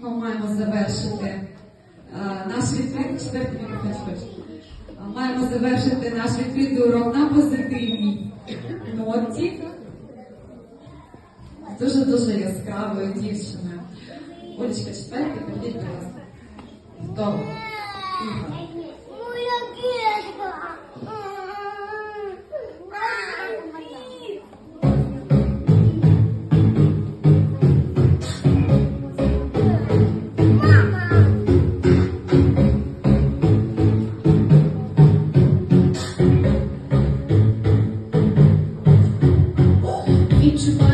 ми маємо завершити е, наш відвід. Маємо завершити наш відвідурок на позитивній ноті. Дуже-дуже яскравою дівчиною. Олечка, четвертий, прийдіть, будь ласка. Добре. to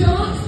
church